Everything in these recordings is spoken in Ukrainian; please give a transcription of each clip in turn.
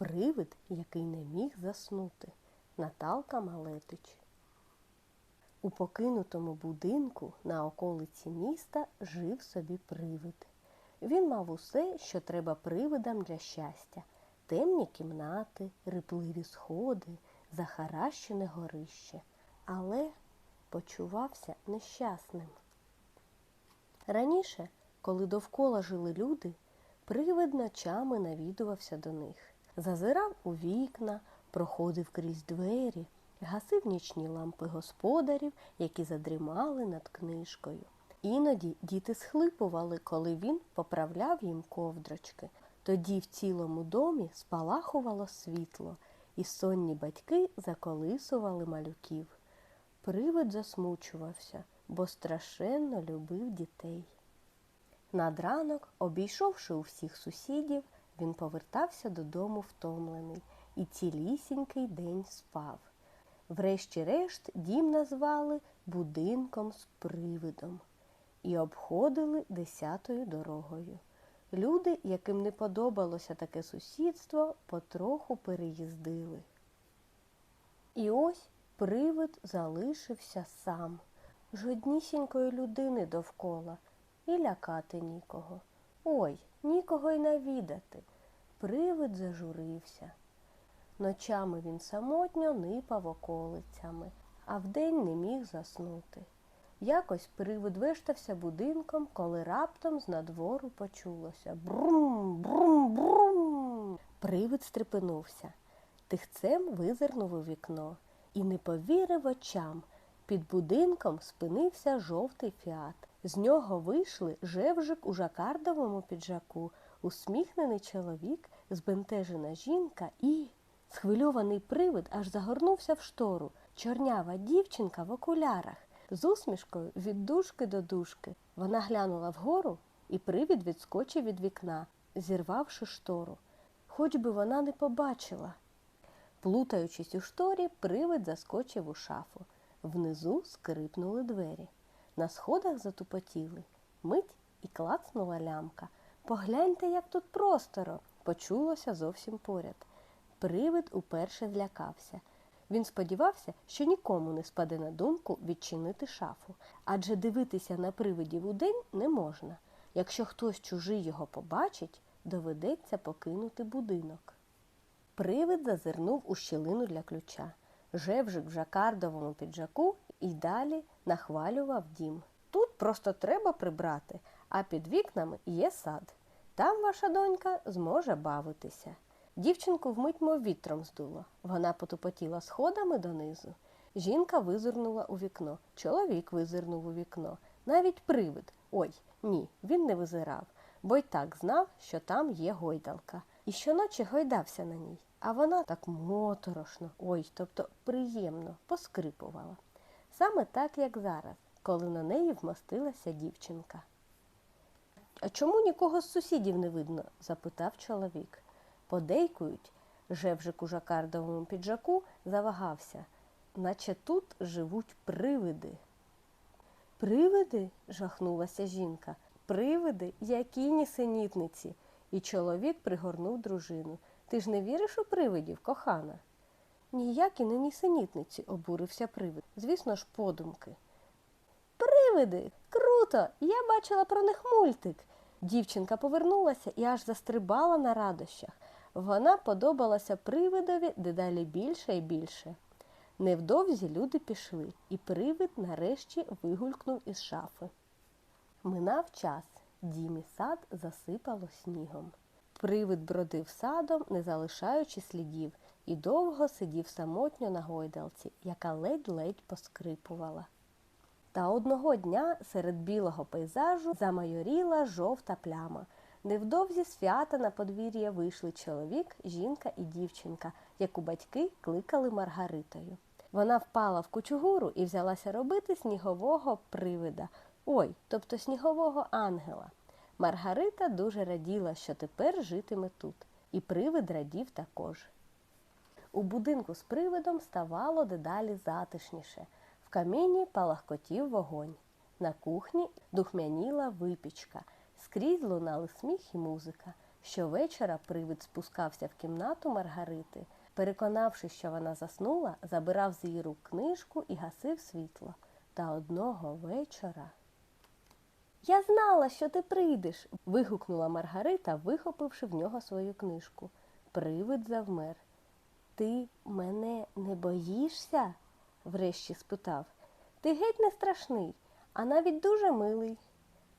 Привид, який не міг заснути. Наталка Малетич. У покинутому будинку на околиці міста жив собі привид. Він мав усе, що треба привидам для щастя: темні кімнати, рипливі сходи, захаращене горище, але почувався нещасним. Раніше, коли довкола жили люди, привид ночами навідувався до них, зазирав у вікна, проходив крізь двері, гасив нічні лампи господарів, які задрімали над книжкою. Іноді діти схлипували, коли він поправляв їм ковдрочки. Тоді в цілому домі спалахувало світло, і сонні батьки заколисували малюків. Привид засмучувався, бо страшенно любив дітей. Над ранок, обійшовши у всіх сусідів, він повертався додому втомлений і цілісінький день спав. Врешті-решт дім назвали будинком з привидом і обходили десятою дорогою. Люди, яким не подобалося таке сусідство, потроху переїздили. І ось привид залишився сам, жоднісінької людини довкола, і лякати нікого. Ой, нікого й навідати. Привид зажурився. Ночами він самотньо нипав околицями, а вдень не міг заснути. Якось привид виштався будинком, коли раптом з надвору почулося брум, брум, брум. Привид стрепенувся. Тихцем визирнув у вікно і не повірив очам. Під будинком спинився жовтий фіат. З нього вийшли жевжик у жакардовому піджаку, усміхнений чоловік, збентежена жінка і. Схвильований привид аж загорнувся в штору. Чорнява дівчинка в окулярах з усмішкою від дужки до дужки. Вона глянула вгору, і привід відскочив від вікна, зірвавши штору. Хоч би вона не побачила. Плутаючись у шторі, привид заскочив у шафу. Внизу скрипнули двері. На сходах затупотіли. Мить і клацнула лямка. Погляньте, як тут просторо, почулося зовсім поряд. Привид уперше злякався. Він сподівався, що нікому не спаде на думку відчинити шафу, адже дивитися на привидів удень не можна. Якщо хтось чужий його побачить, доведеться покинути будинок. Привид зазирнув у щілину для ключа. Жевжик в жакардовому піджаку і далі нахвалював дім. Тут просто треба прибрати, а під вікнами є сад. Там ваша донька зможе бавитися. Дівчинку вмить мов вітром здуло. Вона потупотіла сходами донизу. Жінка визирнула у вікно, чоловік визирнув у вікно. Навіть привид. Ой, ні, він не визирав, бо й так знав, що там є гойдалка. І щоночі гойдався на ній, а вона так моторошно, ой, тобто приємно поскрипувала. Саме так, як зараз, коли на неї вмостилася дівчинка. А чому нікого з сусідів не видно? запитав чоловік. Подейкують, жевжик у жакардовому піджаку завагався, наче тут живуть привиди. Привиди? жахнулася жінка. Привиди, які нісенітниці. І чоловік пригорнув дружину. Ти ж не віриш у привидів, кохана? Ніякі не нісенітниці, обурився привид. Звісно ж, подумки. Привиди! Круто! Я бачила про них мультик. Дівчинка повернулася і аж застрибала на радощах. Вона подобалася привидові дедалі більше і більше. Невдовзі люди пішли, і привид нарешті вигулькнув із шафи. Минав час, дім і сад засипало снігом. Привид бродив садом, не залишаючи слідів, і довго сидів самотньо на гойдалці, яка ледь-ледь поскрипувала. Та одного дня серед білого пейзажу замайоріла жовта пляма. Невдовзі свята на подвір'я вийшли чоловік, жінка і дівчинка, яку батьки кликали Маргаритою. Вона впала в кучугуру і взялася робити снігового привида, ой, тобто снігового ангела. Маргарита дуже раділа, що тепер житиме тут, і привид радів також. У будинку з привидом ставало дедалі затишніше. В каміні палахкотів вогонь. На кухні духмяніла випічка. Скрізь лунали сміх і музика. Щовечора привид спускався в кімнату Маргарити. Переконавшись, що вона заснула, забирав з її рук книжку і гасив світло. Та одного вечора. Я знала, що ти прийдеш. вигукнула Маргарита, вихопивши в нього свою книжку. Привид завмер. Ти мене не боїшся? врешті спитав. Ти геть не страшний, а навіть дуже милий.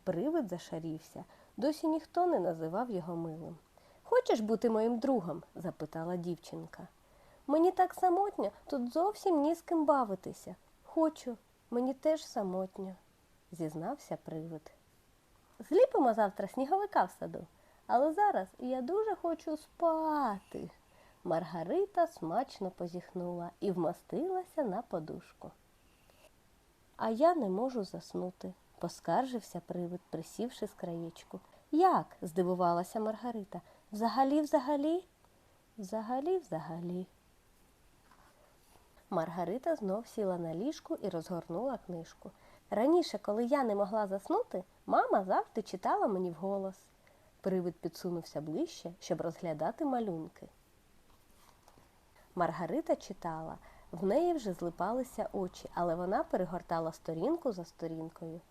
Привид зашарівся. Досі ніхто не називав його милим. Хочеш бути моїм другом? запитала дівчинка. Мені так самотньо, тут зовсім ні з ким бавитися. Хочу, мені теж самотньо, зізнався привид. Зліпимо завтра сніговика в саду, але зараз я дуже хочу спати. Маргарита смачно позіхнула і вмостилася на подушку. А я не можу заснути, поскаржився привид, присівши з краєчку. Як? здивувалася Маргарита. Взагалі, взагалі? Взагалі, взагалі. Маргарита знов сіла на ліжку і розгорнула книжку. Раніше, коли я не могла заснути, мама завжди читала мені вголос. Привид підсунувся ближче, щоб розглядати малюнки. Маргарита читала, в неї вже злипалися очі, але вона перегортала сторінку за сторінкою.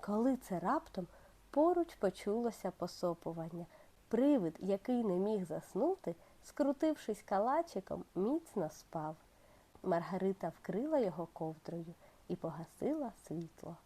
Коли це раптом поруч почулося посопування. Привид, який не міг заснути, скрутившись калачиком, міцно спав. Маргарита вкрила його ковдрою і погасила світло.